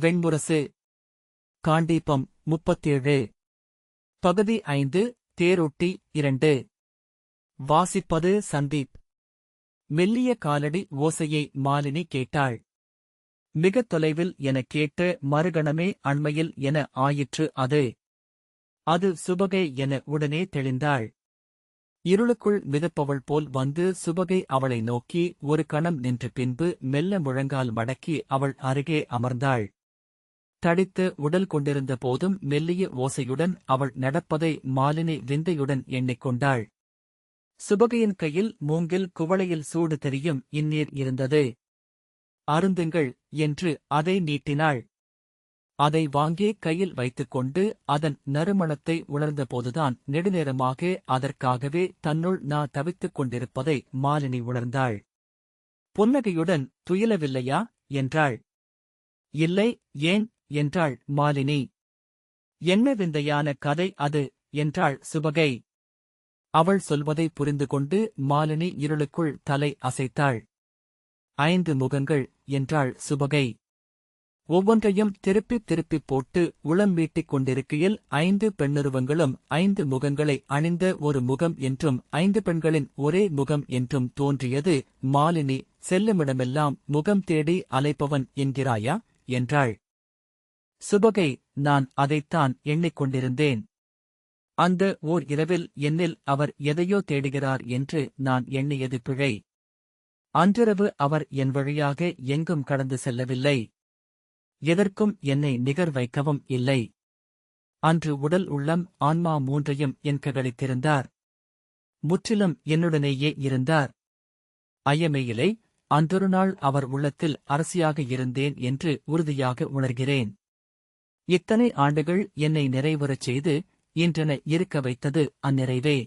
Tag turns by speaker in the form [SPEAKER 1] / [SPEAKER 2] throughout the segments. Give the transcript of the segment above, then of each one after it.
[SPEAKER 1] வெண்முரசு. காண்டீபம் முப்பத்தேழு. பகுதி ஐந்து தேரொட்டி இரண்டு. வாசிப்பது சந்தீப். மெல்லிய காலடி ஓசையை மாலினி கேட்டாள். மிகத் தொலைவில் எனக் கேட்ட மறுகணமே அண்மையில் என ஆயிற்று அது. அது சுபகை என உடனே தெளிந்தாள். இருளுக்குள் மிதப்பவள் போல் வந்து சுபகை அவளை நோக்கி ஒரு கணம் நின்ற பின்பு மெல்ல முழங்கால் மடக்கி அவள் அருகே அமர்ந்தாள். தடித்து உடல் கொண்டிருந்த போதும் மெல்லிய ஓசையுடன் அவள் நடப்பதை மாலினி விந்தையுடன் எண்ணிக்கொண்டாள். சுபகையின் கையில் மூங்கில் குவளையில் சூடு தெரியும் இந்நீர் இருந்தது. அருந்துங்கள் என்று அதை நீட்டினாள். அதை வாங்கி கையில் வைத்துக்கொண்டு அதன் நறுமணத்தை உணர்ந்தபோதுதான் நெடுநேரமாக அதற்காகவே தன்னுள் நா தவித்துக் கொண்டிருப்பதை மாலினி உணர்ந்தாள். புன்னகையுடன் துயிலவில்லையா? என்றாள். இல்லை ஏன் என்றாள் மாலினி. என்ன விந்தையான கதை அது? என்றாள் சுபகை. அவள் சொல்வதை புரிந்து கொண்டு மாலினி இருளுக்குள் தலை அசைத்தாள். ஐந்து முகங்கள் என்றாள் சுபகை. ஒவ்வொன்றையும் திருப்பித் திருப்பிப் போட்டு உளம் வீட்டிக் கொண்டிருக்கையில் ஐந்து பெண்ணுருவங்களும் ஐந்து முகங்களை அணிந்த ஒரு முகம் என்றும் ஐந்து பெண்களின் ஒரே முகம் என்றும் தோன்றியது மாலினி. செல்லுமிடமெல்லாம் முகம் தேடி அலைப்பவன் என்கிறாயா? என்றாள். சுபகை நான் அதைத்தான் எண்ணிக்கொண்டிருந்தேன். அந்த ஓர் இரவில் என்னில் அவர் எதையோ தேடுகிறார் என்று நான் எண்ணியது பிழை. அன்றிரவு அவர் என் வழியாக எங்கும் கடந்து செல்லவில்லை. எதற்கும் என்னை நிகர் வைக்கவும் இல்லை. அன்று உடல் உள்ளம் ஆன்மா மூன்றையும் என் ககளித்திருந்தார் முற்றிலும் என்னுடனேயே இருந்தார். ஐயமையிலே அன்றொரு நாள் அவர் உள்ளத்தில் அரசியாக இருந்தேன் என்று உறுதியாக உணர்கிறேன். இத்தனை ஆண்டுகள் என்னை நிறைவுறச் செய்து இன்றென இருக்க வைத்தது அந்நிறைவே.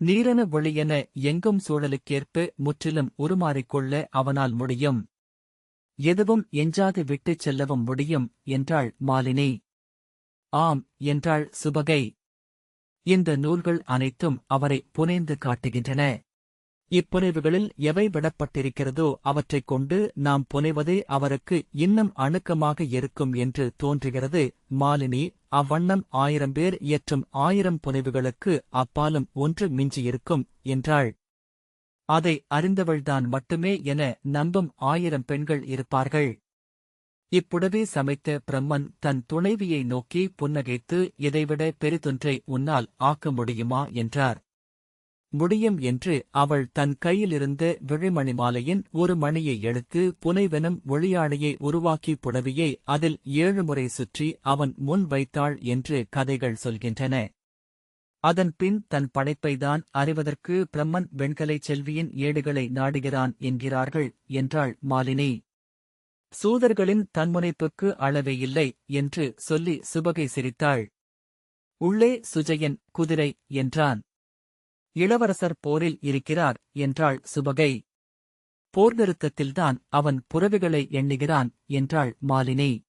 [SPEAKER 1] நீரன ஒளியென எங்கும் சூழலுக்கேற்ப முற்றிலும் உருமாறிக்கொள்ள அவனால் முடியும். எதுவும் எஞ்சாது விட்டுச் செல்லவும் முடியும் என்றாள் மாலினி. ஆம் என்றாள் சுபகை. இந்த நூல்கள் அனைத்தும் அவரை புனைந்து காட்டுகின்றன. இப்புனைவுகளில் எவை விடப்பட்டிருக்கிறதோ அவற்றைக் கொண்டு நாம் புனைவதே அவருக்கு இன்னும் அணுக்கமாக இருக்கும் என்று தோன்றுகிறது. மாலினி அவ்வண்ணம் ஆயிரம் பேர் இயற்றும் ஆயிரம் புனைவுகளுக்கு அப்பாலும் ஒன்று மிஞ்சியிருக்கும் என்றாள். அதை அறிந்தவள்தான் மட்டுமே என நம்பும் ஆயிரம் பெண்கள் இருப்பார்கள். இப்புடவே சமைத்த பிரம்மன் தன் துணைவியை நோக்கி புன்னகைத்து இதைவிட பெரிதொன்றை உன்னால் ஆக்க முடியுமா? என்றார். முடியும் என்று அவள் தன் கையிலிருந்த விழிமணி மாலையின் ஒரு மணியை எடுத்து புனைவெனும் ஒளியாடையை உருவாக்கி புடவியை அதில் ஏழு முறை சுற்றி அவன் முன் வைத்தாள் என்று கதைகள் சொல்கின்றன. அதன் பின் தன் படைப்பைதான் அறிவதற்கு பிரம்மன் வெண்கலை செல்வியின் ஏடுகளை நாடுகிறான் என்கிறார்கள் என்றாள் மாலினி. சூதர்களின் தன்முனைப்புக்கு அளவே இல்லை என்று சொல்லி சுபகை சிரித்தாள். உள்ளே சுஜயன் குதிரை என்றான். இளவரசர் போரில் இருக்கிறார் என்றாள் சுபகை. போர் நிறுத்தத்தில்தான் அவன் புறவிகளை எண்ணுகிறான் என்றாள் மாலினி.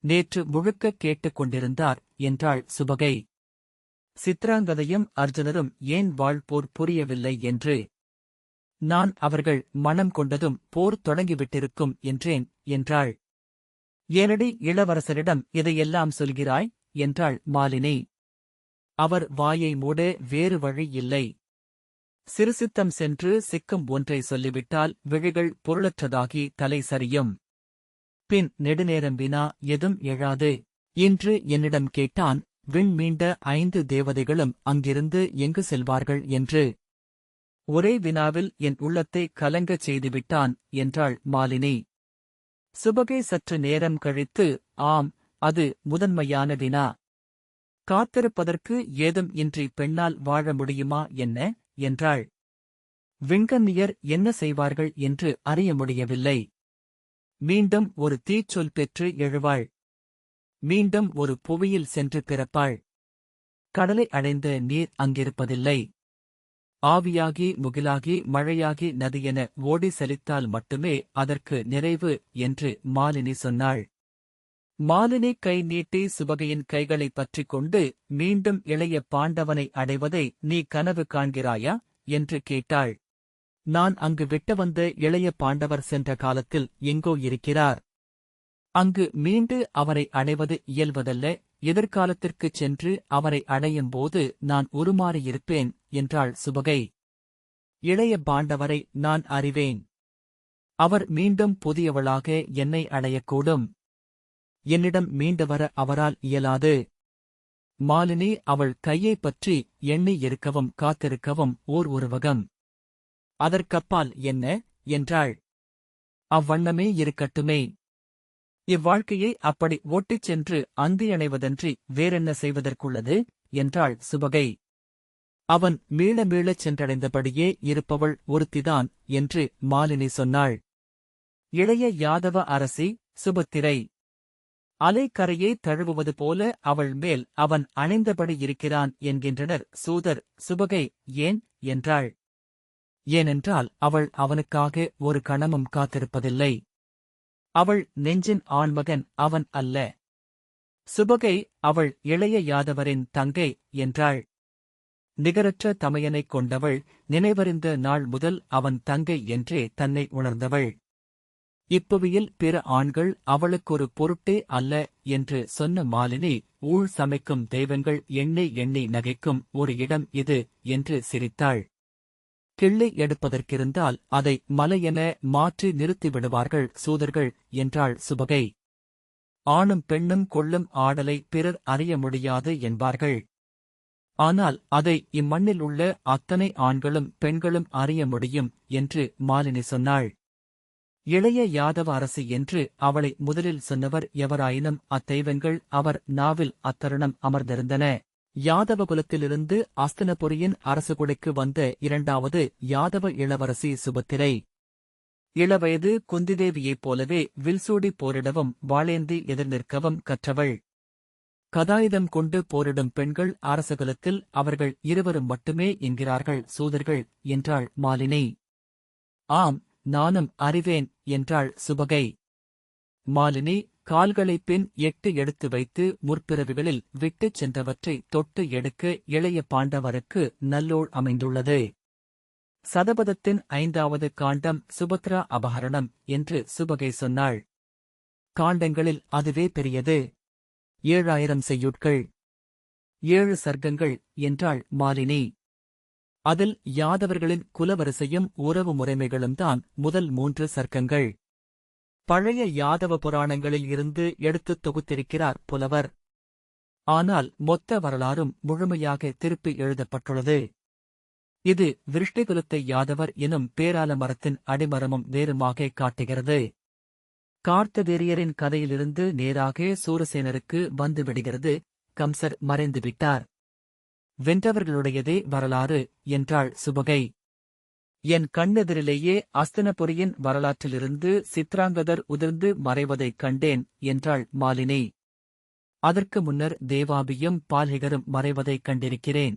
[SPEAKER 1] நேற்று முழுக்க கேட்டுக் கொண்டிருந்தார் என்றாள் சுபகை. சித்ராங்கதையும் அர்ஜுனரும் ஏன் வாழ்போர் புரியவில்லை என்று? நான் அவர்கள் மனம் கொண்டதும் போர் தொடங்கிவிட்டிருக்கும் என்றேன் என்றாள். ஏனடி இளவரசரிடம் இதையெல்லாம் சொல்கிறாய்? என்றாள் மாலினி. அவர் வாயை மூட வேறு வழி இல்லை. சிறுசித்தம் சென்று சிக்கம் ஒன்றை சொல்லிவிட்டால் விழிகள் பொருளற்றதாகி தலை சரியும். பின் நெடுநேரம் வினா எதும் எழாது. இன்று என்னிடம் கேட்டான் விண் மீண்ட ஐந்து தேவதைகளும் அங்கிருந்து எங்கு செல்வார்கள்? என்று. ஒரே வினாவில் என் உள்ளத்தை கலங்கச் செய்துவிட்டான் என்றாள் மாலினி. சுபகை சற்று நேரம் கழித்து ஆம் அது முதன்மையான வினா காத்திருப்பதற்கு ஏதும் இன்றி பெண்ணால் வாழ முடியுமா என்ன? என்றாள். விண்கன்னியர் என்ன செய்வார்கள் என்று அறிய முடியவில்லை. மீண்டும் ஒரு தீச்சொல் பெற்று எழுவாள். மீண்டும் ஒரு புவியில் சென்று பிறப்பாள். கடலை அடைந்த நீர் அங்கிருப்பதில்லை. ஆவியாகி முகிலாகி மழையாகி நதியென ஓடி செலித்தால் மட்டுமே அதற்கு நிறைவு என்று மாலினி சொன்னாள். மாலினி கை நீட்டி சுபகையின் கைகளைப் பற்றிக் கொண்டு மீண்டும் இளைய பாண்டவனை அடைவதை நீ கனவு காண்கிறாயா? என்று கேட்டாள். நான் அங்கு விட்டு வந்த இளைய பாண்டவர் சென்ற காலத்தில் எங்கோ இருக்கிறார். அங்கு மீண்டு அவரை அடைவது இயல்வதல்ல. எதிர்காலத்திற்குச் சென்று அவரை அடையும் போது நான் உருமாறியிருப்பேன் என்றாள் சுபகை. இளைய பாண்டவரை நான் அறிவேன். அவர் மீண்டும் புதியவளாக என்னை அடையக்கூடும். என்னிடம் மீண்டு வர அவரால் இயலாது. மாலினி அவள் கையைப் பற்றி எண்ணி இருக்கவும் காத்திருக்கவும் ஓர் உருவகம். அதற்கப்பால் என்ன? என்றாள். அவ்வண்ணமே இருக்கட்டுமே. இவ்வாழ்க்கையை அப்படி ஓட்டிச் சென்று அந்தியணைவதன்றி வேறென்ன செய்வதற்குள்ளது? என்றாள் சுபகை. அவன் மீள மீளச் சென்றடைந்தபடியே இருப்பவள் ஒருத்திதான் என்று மாலினி சொன்னாள். இளைய யாதவ அரசி சுபத்திரை. அலைக்கரையை தழுவுவது போல அவள் மேல் அவன் அணைந்தபடி இருக்கிறான் என்கின்றனர். சூதர் சுபகை ஏன்? என்றாள். ஏனென்றால் அவள் அவனுக்காக ஒரு கணமும் காத்திருப்பதில்லை. அவள் நெஞ்சின் ஆண்மகன் அவன் அல்ல. சுபகை அவள் இளைய யாதவரின் தங்கை என்றாள். நிகரற்ற தமையனைக் கொண்டவள் நினைவறிந்த நாள் முதல் அவன் தங்கை என்றே தன்னை உணர்ந்தவள். இப்புவியில் பிற ஆண்கள் அவளுக்கொரு பொருட்டே அல்ல என்று சொன்ன மாலினி ஊழ் சமைக்கும் தெய்வங்கள் எண்ணெய் எண்ணெய் நகைக்கும் ஒரு இடம் இது என்று சிரித்தாள். கிள்ளை எடுப்பதற்கிருந்தால் அதை மலையென மாற்றி நிறுத்திவிடுவார்கள் சூதர்கள் என்றாள் சுபகை. ஆணும் பெண்ணும் கொள்ளும் ஆடலை பிறர் அறிய முடியாது என்பார்கள். ஆனால் அதை இம்மண்ணில் உள்ள அத்தனை ஆண்களும் பெண்களும் அறிய முடியும் என்று மாலினி சொன்னாள். இளைய யாதவ அரசி என்று அவளை முதலில் சொன்னவர் எவராயினும் அத்தெய்வங்கள் அவர் நாவில் அத்தருணம் அமர்ந்திருந்தன. யாதவ குலத்திலிருந்து அஸ்தனபுரியின் அரசுகுடைக்கு வந்த இரண்டாவது யாதவ இளவரசி சுபத்திரை. இளவயது குந்திதேவியைப் போலவே வில்சூடி போரிடவும் வாளேந்தி எதிர்நிற்கவும் கற்றவள். கதாயுதம் கொண்டு போரிடும் பெண்கள் அரசகுலத்தில் அவர்கள் இருவரும் மட்டுமே என்கிறார்கள் சூதர்கள் என்றாள் மாலினி. ஆம் நானும் அறிவேன் என்றாள் சுபகை. மாலினி கால்களை பின் எட்டு எடுத்து வைத்து முற்பிறவிகளில் விட்டுச் சென்றவற்றை தொட்டு எடுக்க இளைய பாண்டவருக்கு நல்லோள் அமைந்துள்ளது. சதபதத்தின் ஐந்தாவது காண்டம் சுபத்ரா அபகரணம் என்று சுபகை சொன்னாள். காண்டங்களில் அதுவே பெரியது. ஏழாயிரம் செய்யுட்கள். ஏழு சர்க்கங்கள் என்றாள் மாலினி. அதில் யாதவர்களின் குலவரிசையும் உறவு முறைமைகளும் தான் முதல் மூன்று சர்க்கங்கள். பழைய யாதவ புராணங்களில் இருந்து எடுத்துத் தொகுத்திருக்கிறார் புலவர். ஆனால் மொத்த வரலாறும் முழுமையாக திருப்பி எழுதப்பட்டுள்ளது. இது விருஷ்டிகுலத்தை யாதவர் எனும் பேரால மரத்தின் அடிமரமும் நேருமாக காட்டுகிறது. கார்த்தவீரியரின் கதையிலிருந்து நேராக சூரசேனருக்கு வந்துவிடுகிறது கம்சர் மறைந்துவிட்டார். வென்றவர்களுடையதே வரலாறு என்றாள் சுபகை. என் கண்ணெதிரிலேயே அஸ்தனபுரியின் வரலாற்றிலிருந்து சித்ராங்கதர் உதிர்ந்து மறைவதைக் கண்டேன் என்றாள் மாலினி. அதற்கு முன்னர் தேவாபியும் பால்ஹிகரும் மறைவதைக் கண்டிருக்கிறேன்.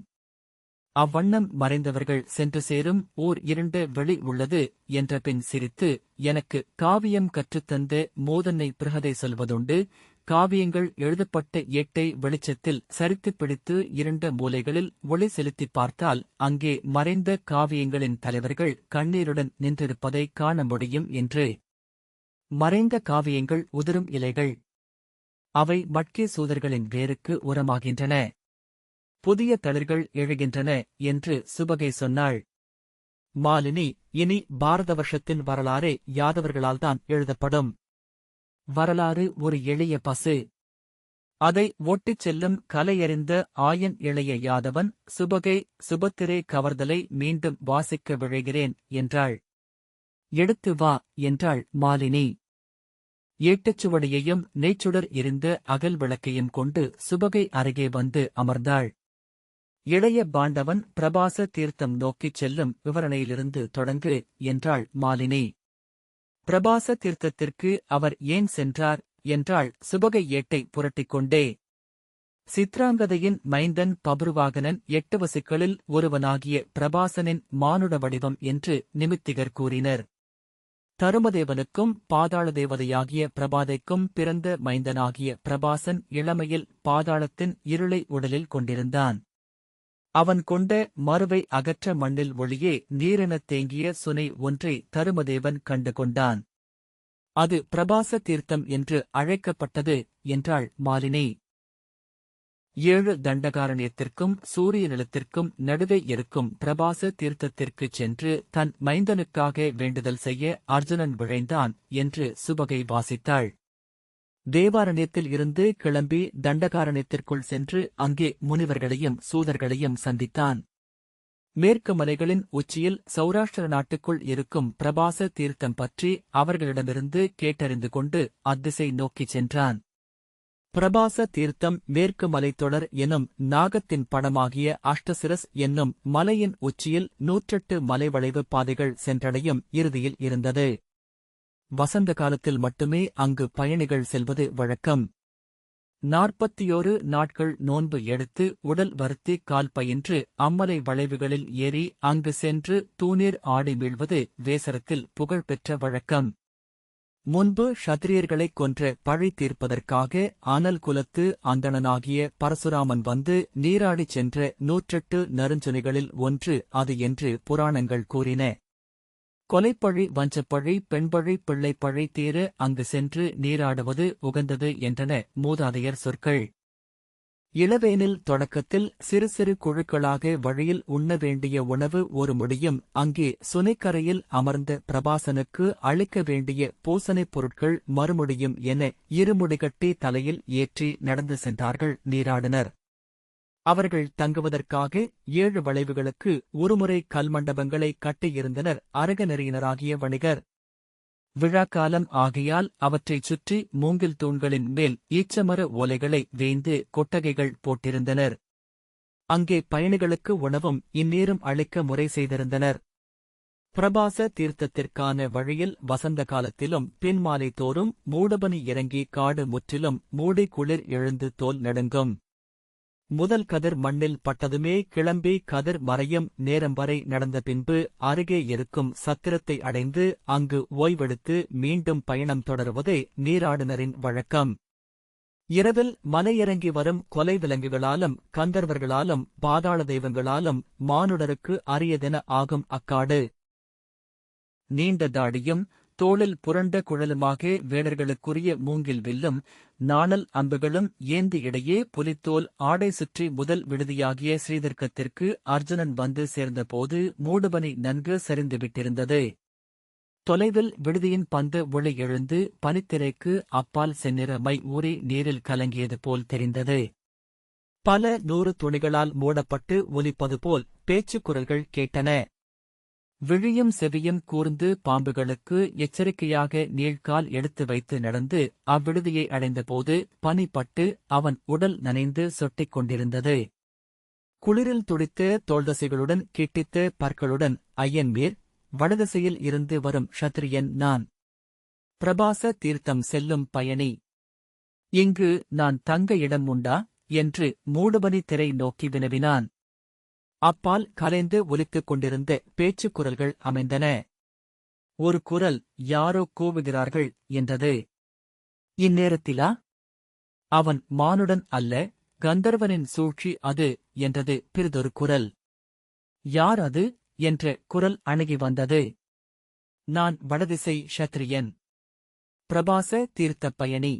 [SPEAKER 1] அவ்வண்ணம் மறைந்தவர்கள் சென்று சேரும் ஓர் இரண்டு வெளி உள்ளது என்ற பின் சிரித்து எனக்கு காவியம் கற்றுத்தந்த மோதனை பிரகதை சொல்வதுண்டு. காவியங்கள் எழுதப்பட்ட ஏட்டை வெளிச்சத்தில் சரித்துப் பிடித்து இருண்ட மூலைகளில் ஒளி செலுத்திப் பார்த்தால் அங்கே மறைந்த காவியங்களின் தலைவர்கள் கண்ணீருடன் நின்றிருப்பதை காண முடியும் என்று. மறைந்த காவியங்கள் உதிரும் இலைகள். அவை மட்கே சூதர்களின் வேருக்கு உரமாகின்றன. புதிய தளிர்கள் எழுகின்றன என்று சுபகை சொன்னாள். மாலினி இனி பாரத வருஷத்தின் வரலாறே யாதவர்களால்தான் எழுதப்படும். வரலாறு ஒரு எளிய பசு. அதை ஒட்டிச் செல்லும் கலையறிந்த ஆயன் இளைய யாதவன் சுபகை சுபத்திரே கவர்தலை மீண்டும் வாசிக்க விழைகிறேன் என்றாள். எடுத்து வா என்றாள் மாலினி. ஏட்டுச்சுவடியையும் நெய்ச்சுடர் இருந்த அகல் விளக்கையும் கொண்டு சுபகை அருகே வந்து அமர்ந்தாள். இளைய பாண்டவன் பிரபாச தீர்த்தம் நோக்கிச் செல்லும் விவரணையிலிருந்து தொடங்கு என்றாள் மாலினி. பிரபாச தீர்த்தத்திற்கு அவர் ஏன் சென்றார்? என்றாள் சுபகை ஏட்டை புரட்டிக் கொண்டே சித்ராங்கதையின் மைந்தன் பபுருவாகனன் எட்டு வசுக்களில் ஒருவனாகிய பிரபாசனின் மானுட வடிவம் என்று நிமித்திகர் கூறினர். தருமதேவனுக்கும் பாதாள தேவதையாகிய பிரபாதைக்கும் பிறந்த மைந்தனாகிய பிரபாசன் இளமையில் பாதாளத்தின் இருளை உடலில் கொண்டிருந்தான். அவன் கொண்ட மறுவை அகற்ற மண்ணில் ஒளியே நீரெனத் தேங்கிய சுனை ஒன்றை தருமதேவன் கண்டு கொண்டான் அது பிரபாச தீர்த்தம் என்று அழைக்கப்பட்டது என்றாள் மாலினி. ஏழு தண்டகாரண்யத்திற்கும் சூரிய நிலத்திற்கும் நடுவே இருக்கும் பிரபாச தீர்த்தத்திற்குச் சென்று தன் மைந்தனுக்காக வேண்டுதல் செய்ய அர்ஜுனன் விழைந்தான் என்று சுபகை வாசித்தாள். தேவாரண்யத்தில் இருந்து கிளம்பி தண்டகாரண்யத்திற்குள் சென்று அங்கே முனிவர்களையும் சூதர்களையும் சந்தித்தான். மேற்கு மலைகளின் உச்சியில் சௌராஷ்டிர நாட்டுக்குள் இருக்கும் பிரபாச தீர்த்தம் பற்றி அவர்களிடமிருந்து கேட்டறிந்து கொண்டு அத்திசை நோக்கிச் சென்றான். பிரபாச தீர்த்தம் மேற்கு மலைத்தொடர் எனும் நாகத்தின் படமாகிய அஷ்டசிரஸ் என்னும் மலையின் உச்சியில் நூற்றெட்டு மலைவளைவு பாதைகள் சென்றடையும் இறுதியில் இருந்தது. வசந்த காலத்தில் மட்டுமே அங்கு பயணிகள் செல்வது வழக்கம். நாற்பத்தியோரு நாட்கள் நோன்பு எடுத்து உடல் வருத்தி கால் பயின்று அம்மலை வளைவுகளில் ஏறி அங்கு சென்று தூணீர் ஆடி வீழ்வது வேசரத்தில் புகழ்பெற்ற வழக்கம். முன்பு ஷத்திரியர்களைக் கொன்ற பழி தீர்ப்பதற்காக அனல் குலத்து அந்தணனாகிய பரசுராமன் வந்து நீராடிச் சென்ற நூற்றெட்டு நறுஞ்சுனிகளில் ஒன்று அது என்று புராணங்கள் கூறின. கொலைப்பழி வஞ்சப்பழி பெண்பழி பிள்ளைப்பழி தீர அங்கு சென்று நீராடுவது உகந்தது என்றன மூதாதையர் சொற்கள். இளவேனில் தொடக்கத்தில் சிறு சிறு குழுக்களாக வழியில் உண்ண வேண்டிய உணவு ஒரு முடியும். அங்கே சுனைக்கரையில் அமர்ந்த பிரபாசனுக்கு அளிக்க வேண்டிய பூசனைப் பொருட்கள் மறுமுடியும் என இருமுடிகட்டி தலையில் ஏற்றி நடந்து சென்றார்கள். நீராடினர். அவர்கள் தங்குவதற்காக ஏழு வளைவுகளுக்கு ஒருமுறை கல்மண்டபங்களை கட்டியிருந்தனர் அரகநெறியினராகிய வணிகர். விழாக்காலம் ஆகையால் அவற்றைச் சுற்றி மூங்கில் தூண்களின் மேல் ஈச்சமர ஓலைகளை வேய்ந்து கொட்டகைகள் போட்டிருந்தனர். அங்கே பயணிகளுக்கு உணவும் இந்நேரம் அளிக்க முறை செய்திருந்தனர். பிரபாச தீர்த்தத்திற்கான வழியில் வசந்த காலத்திலும் பின்மாலை தோறும் மூடபனி இறங்கி காடு முற்றிலும் மூடி குளிர் எழுந்து தோல் நடுங்கும். முதல் கதிர் மண்ணில் பட்டதுமே கிளம்பி கதிர் மறையும் நேரம் வரை நடந்த பின்பு அருகே இருக்கும் சத்திரத்தை அடைந்து அங்கு ஓய்வெடுத்து மீண்டும் பயணம் தொடருவதே நீராடினரின் வழக்கம். இரவில் மலையிறங்கி வரும் கொலை விலங்குகளாலும் கந்தர்வர்களாலும் பாதாள தெய்வங்களாலும் மானுடருக்கு அரியதென ஆகும் அக்காடு. நீண்ட தாடியும் தோளில் புரண்ட குழலுமாக வேடர்களுக்குரிய மூங்கில் வில்லும் நாணல் அம்புகளும் ஏந்தி இடையே புலித்தோல் ஆடை சுற்றி முதல் விடுதியாகிய ஸ்ரீதர்க்கத்திற்கு அர்ஜுனன் வந்து சேர்ந்தபோது மூடுபனி நன்கு சரிந்துவிட்டிருந்தது தொலைவில் விடுதியின் பந்து ஒளி எழுந்து பனித்திரைக்கு அப்பால் செந்நிற மை ஊறி நீரில் கலங்கியது போல் தெரிந்தது. பல நூறு துணிகளால் மூடப்பட்டு ஒலிப்பது போல் பேச்சுக்குரல்கள் கேட்டன. விழியும் செவியும் கூர்ந்து பாம்புகளுக்கு எச்சரிக்கையாக நீழ்கால் எடுத்து வைத்து நடந்து அவ்விடுதியை அடைந்தபோது பனிப்பட்டு அவன் உடல் நனைந்து சொட்டிக் கொண்டிருந்தது. குளிரில் துடித்த தோள்தசைகளுடன் கிட்டித்த பற்களுடன் ஐயன்மீர் வடதிசையில் இருந்து வரும் ஷத்ரியன் நான். பிரபாச தீர்த்தம் செல்லும் பயணி. இங்கு நான் தங்க இடம் உண்டா? என்று மூடுபனி திரை நோக்கி வினவினான். அப்பால் கலைந்து ஒலித்துக் கொண்டிருந்த பேச்சுக் குரல்கள் அமைந்தன. ஒரு குரல் யாரோ கூவுகிறார்கள் என்றது. இந்நேரத்திலா? அவன் மானுடன் அல்ல கந்தர்வனின் சூழ்ச்சி அது என்றது பிறிதொரு குரல். யார் அது என்ற குரல் அணுகி வந்தது. நான் வடதிசை ஷத்ரியன் பிரபாச தீர்த்த பயணி.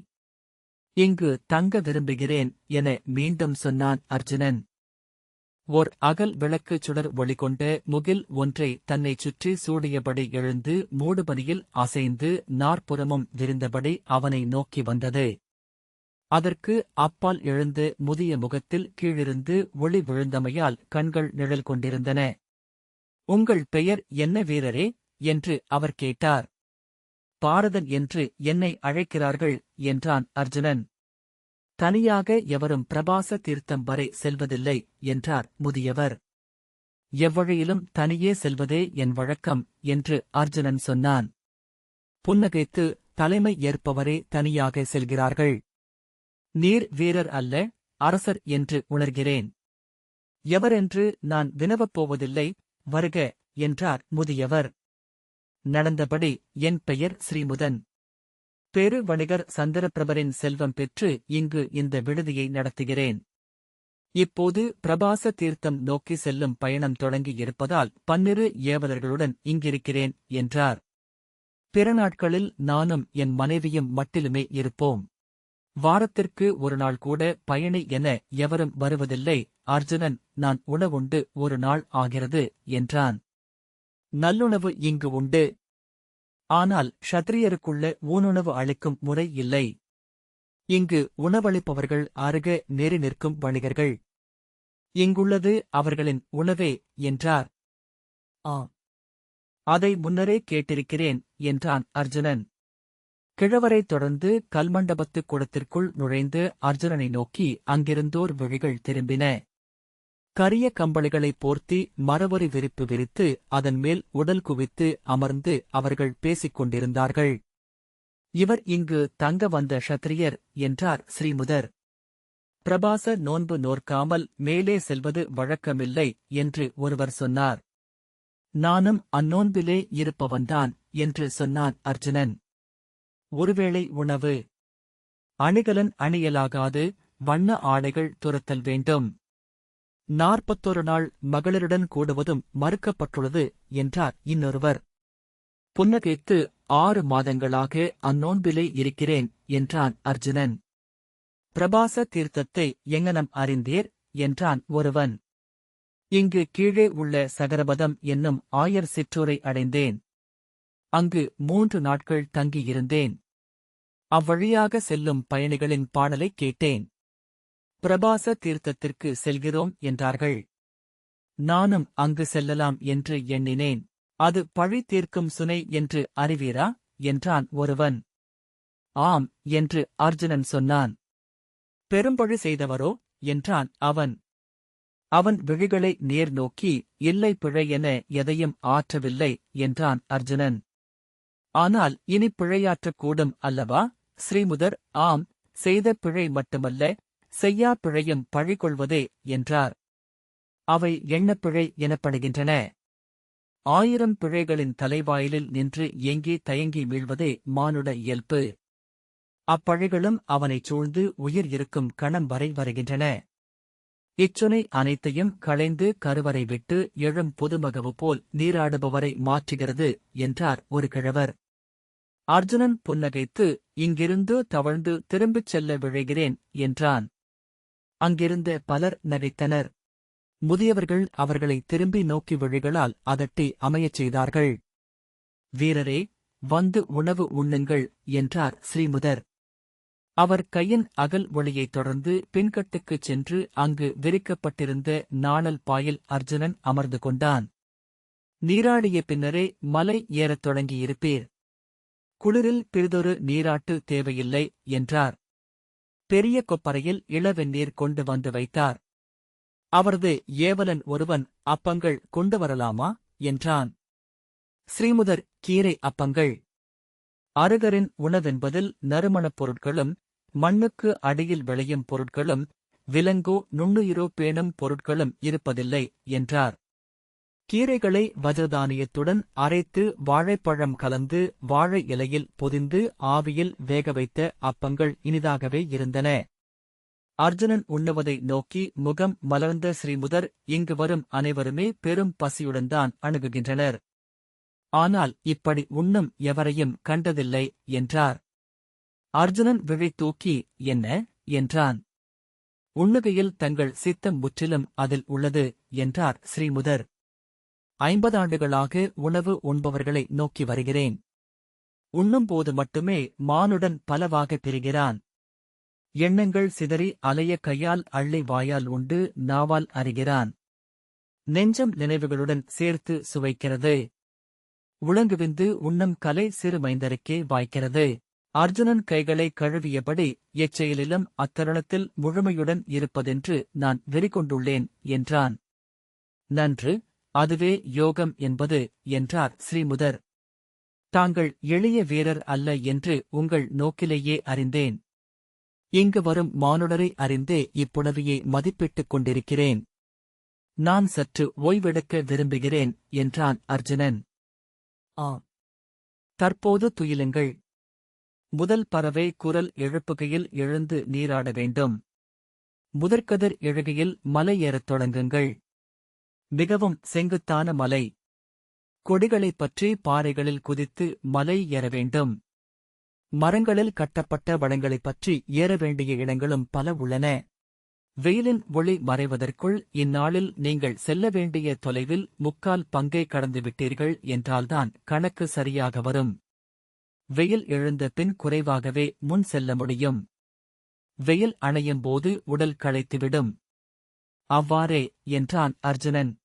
[SPEAKER 1] இங்கு தங்க விரும்புகிறேன் என மீண்டும் சொன்னான் அர்ஜுனன். ஓர் அகல் விளக்கு சுடர் ஒளிகொண்ட முகில் ஒன்றை தன்னைச் சுற்றி சூடியபடி எழுந்து மூடுபனியில் அசைந்து நாற்புறமும் விரிந்தபடி அவனை நோக்கி வந்தது. அதற்கு அப்பால் எழுந்து முதிய முகத்தில் கீழிருந்து ஒளி விழுந்தமையால் கண்கள் நிழல் கொண்டிருந்தன. உங்கள் பெயர் என்ன வீரரே என்று அவர் கேட்டார். பாரதன் என்று என்னை அழைக்கிறார்கள் என்றான் அர்ஜுனன். தனியாக எவரும் பிரபாச தீர்த்தம் வரை செல்வதில்லை என்றார் முதியவர். எவ்வழியிலும் தனியே செல்வதே என் வழக்கம் என்று அர்ஜுனன் சொன்னான். புன்னகைத்து தலைமை ஏற்பவரே தனியாக செல்கிறார்கள். நீர் வீரர் அல்ல அரசர் என்று உணர்கிறேன். எவரென்று நான் வினவப் போவதில்லை வருக என்றார் முதியவர். நடந்தபடி என் பெயர் ஸ்ரீமுதன். பெரு வணிகர் சந்திரபிரபரின் செல்வம் பெற்று இங்கு இந்த விடுதியை நடத்துகிறேன். இப்போது பிரபாச தீர்த்தம் நோக்கி செல்லும் பயணம் தொடங்கி இருப்பதால் பன்னிரு ஏவலர்களுடன் இங்கிருக்கிறேன் என்றார். பிற நாட்களில் நானும் என் மனைவியும் மட்டிலுமே இருப்போம். வாரத்திற்கு ஒரு நாள் கூட பயணி என எவரும் வருவதில்லை அர்ஜுனன் நான் உணவுண்டு ஒரு நாள் ஆகிறது என்றான். நல்லுணவு இங்கு உண்டு ஆனால் ஷத்திரியருக்குள்ள ஊனுணவு அளிக்கும் முறை இல்லை. இங்கு உணவளிப்பவர்கள் அருக நேரி நிற்கும் வணிகர்கள். இங்குள்ளது அவர்களின் உணவே என்றார். ஆ அதை முன்னரே கேட்டிருக்கிறேன் என்றான் அர்ஜுனன். கிழவரைத் தொடர்ந்து கல்மண்டபத்து குடத்திற்குள் நுழைந்து அர்ஜுனனை நோக்கி அங்கிருந்தோர் விழிகள் திரும்பின. கரிய கம்பளிகளைப் போர்த்தி மரவரி விரிப்பு விரித்து அதன் மேல் உடல் குவித்து அமர்ந்து அவர்கள் பேசிக் கொண்டிருந்தார்கள். இவர் இங்கு தங்க வந்த ஷத்திரியர் என்றார் ஸ்ரீமுதர். பிரபாச நோன்பு நோற்காமல் மேலே செல்வது வழக்கமில்லை என்று ஒருவர் சொன்னார். நானும் அந்நோன்பிலே இருப்பவன்தான் என்று சொன்னான் அர்ஜுனன். ஒருவேளை உணவு. அணிகலன் அணியலாகாது வண்ண ஆடைகள் துரத்தல் வேண்டும். நாற்பத்தொரு நாள் மகளிருடன் கூடுவதும் மறுக்கப்பட்டுள்ளது என்றார் இன்னொருவர். புன்னகைத்து ஆறு மாதங்களாக அந்நோன்பிலே இருக்கிறேன் என்றான் அர்ஜுனன். பிரபாச தீர்த்தத்தை எங்கனம் அறிந்தீர்? என்றான் ஒருவன். இங்கு கீழே உள்ள சகரபதம் என்னும் ஆயர் சிற்றூரை அடைந்தேன். அங்கு மூன்று நாட்கள் தங்கியிருந்தேன். அவ்வழியாக செல்லும் பயணிகளின் பாடலைக் கேட்டேன். பிரபாச தீர்த்தத்திற்கு செல்கிறோம் என்றார்கள். நானும் அங்கு செல்லலாம் என்று எண்ணினேன். அது பழி தீர்க்கும் சுனை என்று அறிவீரா? என்றான் ஒருவன். ஆம் என்று அர்ஜுனன் சொன்னான். பெரும்பழி செய்தவரோ? என்றான் அவன். அவன் விழிகளை நேர் நோக்கி இல்லை பிழை என எதையும் ஆற்றவில்லை என்றான் அர்ஜுனன். ஆனால் இனி பிழையாற்றக்கூடும் அல்லவா? ஸ்ரீமுதர் ஆம் செய்த பிழை மட்டுமல்ல செய்யா பிழையும் பழிகொள்வதே என்றார். அவை எண்ணப்பிழை எனப்படுகின்றன. ஆயிரம் பிழைகளின் தலைவாயிலில் நின்று எங்கே தயங்கி வீழ்வதே மானுட இயல்பு. அப்பழைகளும் அவனைச் சூழ்ந்து உயிர் இருக்கும் கணம் வரை வருகின்றன. இச்சுனை அனைத்தையும் களைந்து கருவறை விட்டு எழும் புதுமகவு போல் நீராடுபவரை மாற்றுகிறது என்றார் ஒரு கிழவர். அர்ஜுனன் புன்னகைத்து இங்கிருந்து தவழ்ந்து திரும்பிச் செல்ல விழைகிறேன் என்றான். அங்கிருந்த பலர் நகைத்தனர் முதியவர்கள் அவர்களை திரும்பி நோக்கி விழிகளால் அதட்டி அமையச் செய்தார்கள். வீரரே வந்து உணவு உண்ணுங்கள் என்றார் ஸ்ரீமுதர். அவர் கையின் அகல் ஒளியைத் தொடர்ந்து பின்கட்டுக்குச் சென்று அங்கு விரிக்கப்பட்டிருந்த நாணல் பாயில் அர்ஜுனன் அமர்ந்து கொண்டான். நீராடிய பின்னரே மலை ஏறத் தொடங்கியிருப்பீர். குளிரில் பிறிதொரு நீராட்டு தேவையில்லை என்றார். பெரிய கொப்பரையில் இளவெந்நீர் கொண்டு வந்து வைத்தார். அவரது ஏவலன் ஒருவன் அப்பங்கள் கொண்டு வரலாமா? என்றான். ஸ்ரீமுதர் கீரை அப்பங்கள். அருகரின் உணவென்பதில் நறுமணப் பொருட்களும் மண்ணுக்கு அடியில் விளையும் பொருட்களும் விலங்கோ நுண்ணுயிரோ பேணும் பொருட்களும் இருப்பதில்லை என்றார். கீரைகளை வஜதானியத்துடன் அரைத்து வாழைப்பழம் கலந்து வாழை இலையில் பொதிந்து ஆவியில் வேக வைத்த அப்பங்கள் இனிதாகவே இருந்தன. அர்ஜுனன் உண்ணுவதை நோக்கி முகம் மலர்ந்த ஸ்ரீமுதர் இங்கு வரும் அனைவருமே பெரும் பசியுடன் தான் அணுகுகின்றனர். ஆனால் இப்படி உண்ணும் எவரையும் கண்டதில்லை என்றார். அர்ஜுனன் விழி தூக்கி என்ன? என்றான். உண்ணுகையில் தங்கள் சித்தம் முற்றிலும் அதில் உள்ளது என்றார் ஸ்ரீமுதர். ஐம்பதாண்டுகளாக உணவு உண்பவர்களை நோக்கி வருகிறேன். உண்ணும்போது மட்டுமே மானுடன் பலவாக பிரிகிறான். எண்ணங்கள் சிதறி அலைய கையால் அள்ளி வாயால் உண்டு நாவால் அறிகிறான் நெஞ்சம் நினைவுகளுடன் சேர்த்து சுவைக்கிறது. உளங்குவிந்து உண்ணம் கலை சிறுமைந்தருக்கே வாய்க்கிறது. அர்ஜுனன் கைகளை கழுவியபடி எச்செயலிலும் அத்தருணத்தில் முழுமையுடன் இருப்பதென்று நான் வெறிகொண்டுள்ளேன் என்றான். நன்று. அதுவே யோகம் என்பது என்றார் ஸ்ரீமுதர். தாங்கள் எளிய வீரர் அல்ல என்று உங்கள் நோக்கிலேயே அறிந்தேன். இங்கு வரும் மானுடரை அறிந்தே இப்புணவியை மதிப்பிட்டுக் கொண்டிருக்கிறேன். நான் சற்று ஓய்வெடுக்க விரும்புகிறேன் என்றான் அர்ஜுனன். ஆ தற்போது துயிலுங்கள். முதல் பறவை குரல் எழுப்புகையில் எழுந்து நீராட வேண்டும். முதற்கதிர் எழுகையில் மலை ஏறத் தொடங்குங்கள். மிகவும் செங்குத்தான மலை. கொடிகளைப் பற்றி பாறைகளில் குதித்து மலை ஏற வேண்டும். மரங்களில் கட்டப்பட்ட வளங்களைப் பற்றி ஏற வேண்டிய இடங்களும் பல உள்ளன. வெயிலின் ஒளி மறைவதற்குள் இந்நாளில் நீங்கள் செல்ல வேண்டிய தொலைவில் முக்கால் பங்கை கடந்துவிட்டீர்கள் என்றால்தான் கணக்கு சரியாக வரும். வெயில் எழுந்த பின் குறைவாகவே முன் செல்ல முடியும். வெயில் அணையும் போது உடல் களைத்துவிடும். அவ்வாறே என்றான் அர்ஜுனன்.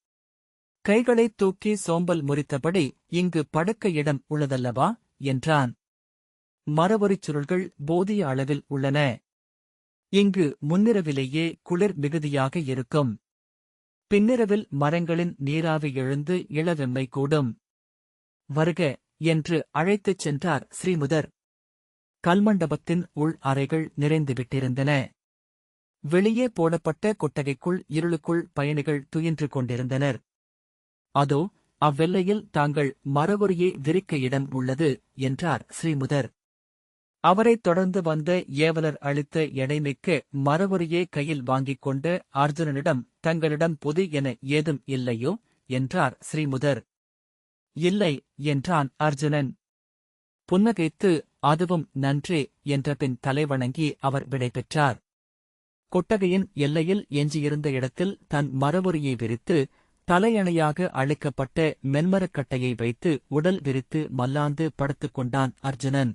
[SPEAKER 1] கைகளைத் தூக்கி சோம்பல் முறித்தபடி இங்கு படுக்க இடம் உள்ளதல்லவா? என்றான். மரவரிச் சுருள்கள் போதிய அளவில் உள்ளன. இங்கு முன்னிரவிலேயே குளிர் மிகுதியாக இருக்கும். பின்னிரவில் மரங்களின் நீராவி எழுந்து இளவெம்மை கூடும். வருக என்று அழைத்துச் சென்றார் ஸ்ரீமுதர். கல்மண்டபத்தின் உள் அறைகள் நிறைந்துவிட்டிருந்தன வெளியே போடப்பட்ட கொட்டகைக்குள் இருளுக்குள் பயணிகள் துயின்று கொண்டிருந்தனர். அதோ அவ்வெல்லையில் தாங்கள் மரவொரியே விரிக்க இடம் உள்ளது என்றார் ஸ்ரீமுதர். அவரைத் தொடர்ந்து வந்த ஏவலர் அளித்த எடைமிக்க மரவொரியே கையில் வாங்கிக் கொண்டு அர்ஜுனனிடம் தங்களிடம் பொது என ஏதும் இல்லையோ? என்றார் ஸ்ரீமுதர். இல்லை என்றான் அர்ஜுனன். புன்னகைத்து அதுவும் நன்றே என்ற பின் தலைவணங்கி அவர் விடைபெற்றார் கொட்டகையின் எல்லையில் எஞ்சியிருந்த இடத்தில் தன் மரவொரியை விரித்து தலையணையாக அழைக்கப்பட்ட மென்மரக்கட்டையை வைத்து உடல் விரித்து மல்லாந்து படுத்துக் கொண்டான் அர்ஜுனன்.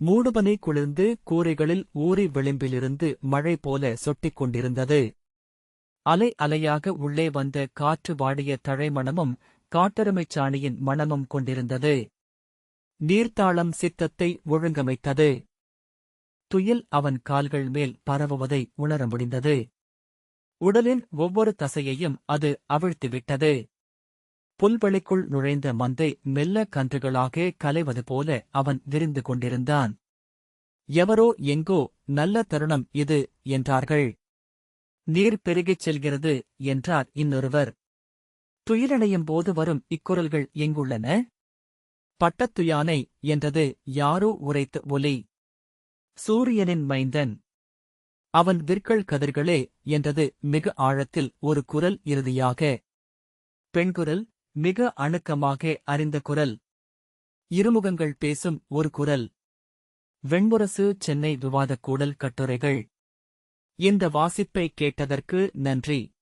[SPEAKER 1] மூடுபனை குளிர்ந்து கூரைகளில் ஊறி விளிம்பிலிருந்து மழை போல சொட்டிக் கொண்டிருந்தது. அலை அலையாக உள்ளே வந்த காற்று வாடிய தழைமணமும் காட்டெருமைச் சாணியின் மணமும் கொண்டிருந்தது. நீர்த்தாளம் சித்தத்தை ஒழுங்கமைத்தது. துயில் அவன் கால்கள் மேல் பரவுவதை உணர முடிந்தது. உடலின் ஒவ்வொரு தசையையும் அது அவிழ்த்துவிட்டது. புல்வெளிக்குள் நுழைந்த மந்தை மெல்ல கன்றுகளாக கலைவது போல அவன் விரிந்து கொண்டிருந்தான். எவரோ எங்கோ நல்ல தருணம் இது என்றார்கள். நீர் பெருகிச் செல்கிறது என்றார் இன்னொருவர். துயிலடையும் போது வரும் இக்குரல்கள் எங்குள்ளன? பட்டத்துயானை என்றது யாரோ உரைத்த ஒலி. சூரியனின் மைந்தன் அவன் விற்கள் கதிர்களே என்றது மிக ஆழத்தில் ஒரு குரல் இறுதியாக. பெண்குரல் மிக அணுக்கமாக அறிந்த குரல். இருமுகங்கள் பேசும் ஒரு குரல். வெண்முரசு சென்னை விவாதக் கூடல் கட்டுரைகள். இந்த வாசிப்பை கேட்டதற்கு நன்றி.